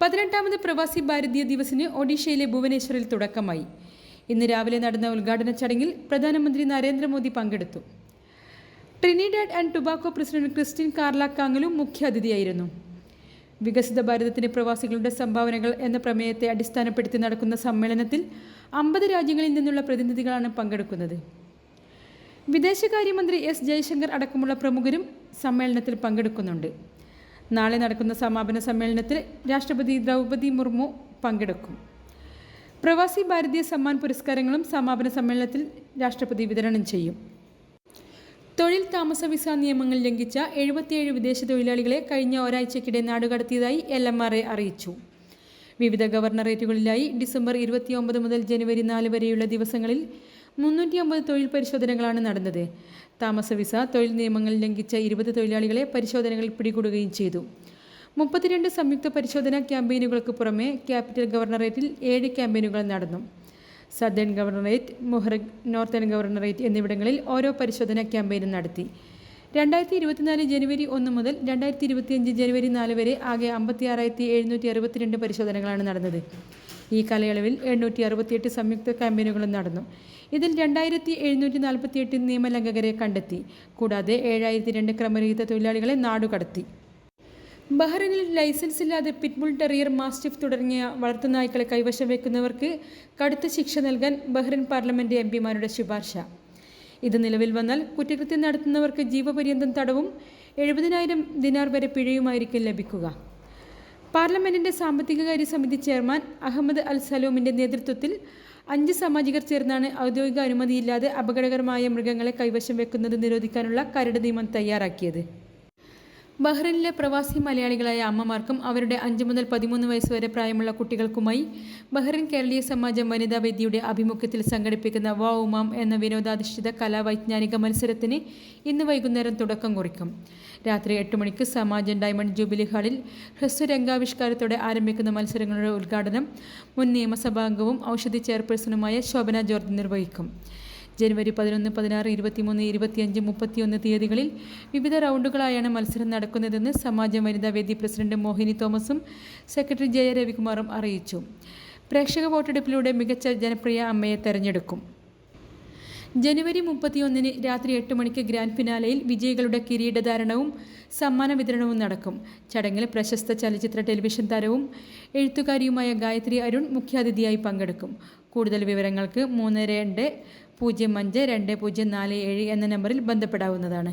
പതിനെട്ടാമത് പ്രവാസി ഭാരതീയ ദിവസിന് ഒഡീഷയിലെ ഭുവനേശ്വറിൽ തുടക്കമായി. ഇന്ന് രാവിലെ നടന്ന ഉദ്ഘാടന ചടങ്ങിൽ പ്രധാനമന്ത്രി നരേന്ദ്രമോദി പങ്കെടുത്തു. Trinidad and Tobago president Christine Carla കാങ്ങലും മുഖ്യാതിഥിയായിരുന്നു. വികസിത ഭാരതത്തിന് പ്രവാസികളുടെ സംഭാവനകൾ എന്ന പ്രമേയത്തെ അടിസ്ഥാനപ്പെടുത്തി നടക്കുന്ന സമ്മേളനത്തിൽ അമ്പത് രാജ്യങ്ങളിൽ നിന്നുള്ള പ്രതിനിധികളാണ് പങ്കെടുക്കുന്നത്. വിദേശകാര്യമന്ത്രി എസ് ജയശങ്കർ അടക്കമുള്ള പ്രമുഖരും സമ്മേളനത്തിൽ പങ്കെടുക്കുന്നുണ്ട്. നാളെ നടക്കുന്ന സമാപന സമ്മേളനത്തിൽ രാഷ്ട്രപതി ദ്രൗപദി മുർമു പങ്കെടുക്കും. പ്രവാസി ഭാരതീയ സമ്മാൻ പുരസ്കാരങ്ങളും സമാപന സമ്മേളനത്തിൽ രാഷ്ട്രപതി വിതരണം ചെയ്യും. തൊഴിൽ താമസ വിസ നിയമങ്ങൾ ലംഘിച്ച എഴുപത്തിയേഴ് വിദേശ തൊഴിലാളികളെ കഴിഞ്ഞ ഒരാഴ്ചക്കിടെ നാടുകടത്തിയതായി എൽ എം ആർ എ അറിയിച്ചു. വിവിധ ഗവർണറേറ്റുകളിലായി ഡിസംബർ ഇരുപത്തിയൊമ്പത് മുതൽ ജനുവരി നാല് വരെയുള്ള ദിവസങ്ങളിൽ മുന്നൂറ്റി അമ്പത് തൊഴിൽ പരിശോധനകളാണ് നടന്നത്. താമസ വിസ തൊഴിൽ നിയമങ്ങൾ ലംഘിച്ച ഇരുപത് തൊഴിലാളികളെ പരിശോധനകളിൽ പിടികൂടുകയും ചെയ്തു. മുപ്പത്തിരണ്ട് സംയുക്ത പരിശോധനാ ക്യാമ്പയിനുകൾക്ക് പുറമെ ക്യാപിറ്റൽ ഗവർണറേറ്റിൽ ഏഴ് ക്യാമ്പയിനുകൾ നടന്നു. Southern governorate Muharraq northern governorate എന്നിവിടങ്ങളിൽ ഓരോ പരിശോധനാ ക്യാമ്പയിനും നടത്തി. രണ്ടായിരത്തി ഇരുപത്തിനാല് ജനുവരി ഒന്ന് മുതൽ രണ്ടായിരത്തി ഇരുപത്തിയഞ്ച് ജനുവരി നാല് വരെ ആകെ അമ്പത്തി ആറായിരത്തി എഴുന്നൂറ്റി അറുപത്തിരണ്ട് പരിശോധനകളാണ് നടന്നത്. ഈ കാലയളവിൽ എണ്ണൂറ്റി അറുപത്തിയെട്ട് സംയുക്ത ക്യാമ്പയിനുകളും നടന്നു. ഇതിൽ രണ്ടായിരത്തി എഴുന്നൂറ്റി നാൽപ്പത്തിയെട്ട് നിയമലംഘകരെ കണ്ടെത്തി. കൂടാതെ ഏഴായിരത്തി രണ്ട് ക്രമരഹിത തൊഴിലാളികളെ നാടുകടത്തി. ബഹ്റിനിൽ ലൈസൻസ് ഇല്ലാതെ പിറ്റ്ബുൾ ടെറിയർ മാസ്റ്റിഫ് തുടങ്ങിയ വളർത്തുനായ്ക്കളെ കൈവശം വെക്കുന്നവർക്ക് കടുത്ത ശിക്ഷ നൽകാൻ ബഹ്റിൻ പാർലമെന്റ് എം പിമാരുടെ ശുപാർശ. ഇത് നിലവിൽ വന്നാൽ കുറ്റകൃത്യം നടത്തുന്നവർക്ക് ജീവപര്യന്തം തടവും എഴുപതിനായിരം ദിനാർ വരെ പിഴയുമായിരിക്കും ലഭിക്കുക. പാർലമെന്റിന്റെ സാമ്പത്തികകാര്യ സമിതി ചെയർമാൻ അഹമ്മദ് അൽ സലൂമിന്റെ നേതൃത്വത്തിൽ അഞ്ച് സാമാജികർ ചേർന്നാണ് ഔദ്യോഗിക അനുമതിയില്ലാതെ അപകടകരമായ മൃഗങ്ങളെ കൈവശം വെക്കുന്നത് നിരോധിക്കാനുള്ള കരട് നിയമം തയ്യാറാക്കിയത്. ബഹ്റിനിലെ പ്രവാസി മലയാളികളായ അമ്മമാർക്കും അവരുടെ അഞ്ച് മുതൽ പതിമൂന്ന് വയസ്സ് വരെ പ്രായമുള്ള കുട്ടികൾക്കുമായി ബഹ്റിൻ കേരളീയ സമാജം വനിതാ വേദിയുടെ ആഭിമുഖ്യത്തിൽ സംഘടിപ്പിക്കുന്ന വാ ഉമാം എന്ന വിനോദാധിഷ്ഠിത കലാവൈജ്ഞാനിക മത്സരത്തിന് ഇന്ന് വൈകുന്നേരം തുടക്കം കുറിക്കും. രാത്രി എട്ട് മണിക്ക് സമാജൻ ഡയമണ്ട് ജൂബിലി ഹാളിൽ ഹ്രസ്വരംഗാവിഷ്കാരത്തോടെ ആരംഭിക്കുന്ന മത്സരങ്ങളുടെ ഉദ്ഘാടനം മുൻ നിയമസഭാംഗവും ഔഷധി ചെയർപേഴ്സണുമായ ശോഭന ജോർജ് നിർവഹിക്കും. ജനുവരി പതിനൊന്ന് പതിനാറ് ഇരുപത്തിമൂന്ന് ഇരുപത്തിയഞ്ച് മുപ്പത്തിയൊന്ന് തീയതികളിൽ വിവിധ റൗണ്ടുകളായാണ് മത്സരം നടക്കുന്നതെന്ന് സമാജം വനിതാ വേദി പ്രസിഡന്റ് മോഹിനി തോമസും സെക്രട്ടറി ജയ രവികുമാറും അറിയിച്ചു. പ്രേക്ഷക വോട്ടെടുപ്പിലൂടെ മികച്ച ജനപ്രിയ അമ്മയെ തെരഞ്ഞെടുക്കും. ജനുവരി മുപ്പത്തിയൊന്നിന് രാത്രി എട്ട് മണിക്ക് ഗ്രാൻഡ് ഫിനാലയിൽ വിജയികളുടെ കിരീടധാരണവും സമ്മാന വിതരണവും നടക്കും. ചടങ്ങിൽ പ്രശസ്ത ചലച്ചിത്ര ടെലിവിഷൻ താരവും എഴുത്തുകാരിയുമായ ഗായത്രി അരുൺ മുഖ്യാതിഥിയായി പങ്കെടുക്കും. കൂടുതൽ വിവരങ്ങൾക്ക് മൂന്ന് രണ്ട് പൂജ്യം അഞ്ച് രണ്ട് പൂജ്യം നാല് ഏഴ് എന്ന നമ്പറിൽ ബന്ധപ്പെടാവുന്നതാണ്.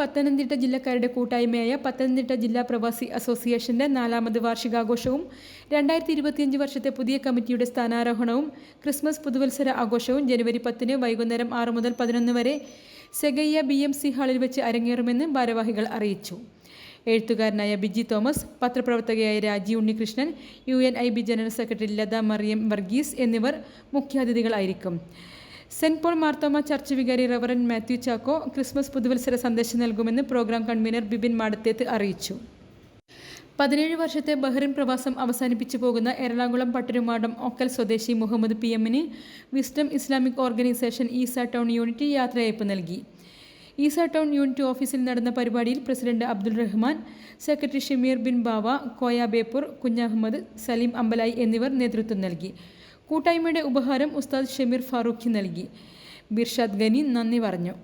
പത്തനംതിട്ട ജില്ലക്കാരുടെ കൂട്ടായ്മയായ പത്തനംതിട്ട ജില്ലാ പ്രവാസി അസോസിയേഷന്റെ നാലാമത് വാർഷികാഘോഷവും രണ്ടായിരത്തി ഇരുപത്തിയഞ്ച് വർഷത്തെ പുതിയ കമ്മിറ്റിയുടെ സ്ഥാനാരോഹണവും ക്രിസ്മസ് പുതുവത്സര ആഘോഷവും ജനുവരി പത്തിന് വൈകുന്നേരം ആറ് മുതൽ പതിനൊന്ന് വരെ സെഗയ്യ ബി എം സി ഹാളിൽ വെച്ച് അരങ്ങേറുമെന്ന് ഭാരവാഹികൾ അറിയിച്ചു. എഴുത്തുകാരനായ Biji Thomas പത്രപ്രവർത്തകയായ Raji Unnikrishnan U N I B general secretary Latha Mariyam Varghese എന്നിവർ മുഖ്യാതിഥികളായിരിക്കും. Saint Paul Marthoma church vicar Reverend Mathew Chacko Christmas പുതുവത്സര സന്ദേശം നൽകുമെന്ന് പ്രോഗ്രാം കൺവീനർ ബിബിൻ മാടത്തേത്ത് അറിയിച്ചു. പതിനേഴ് വർഷത്തെ ബഹ്റിൻ പ്രവാസം അവസാനിപ്പിച്ചു പോകുന്ന എറണാകുളം പട്ടരുമാടം ഒക്കൽ സ്വദേശി മുഹമ്മദ് പി എമ്മിന് wisdom Islamic organisation Isa town unit യാത്രയയപ്പ് നൽകി. ഈസ ടൗൺ യൂണിറ്റ് ഓഫീസിൽ നടന്ന പരിപാടിയിൽ പ്രസിഡന്റ് അബ്ദുൾ റഹ്മാൻ സെക്രട്ടറി ഷമീർ ബിൻ ബാവ കോയ ബേപ്പൂർ കുഞ്ഞഹമ്മദ് സലീം അമ്പലായി എന്നിവർ നേതൃത്വം നൽകി. കൂട്ടായ്മയുടെ ഉപഹാരം ഉസ്താദ് ഷമീർ ഫാറൂഖി നൽകി. ബിർഷാദ് ഗനി നന്ദി പറഞ്ഞു.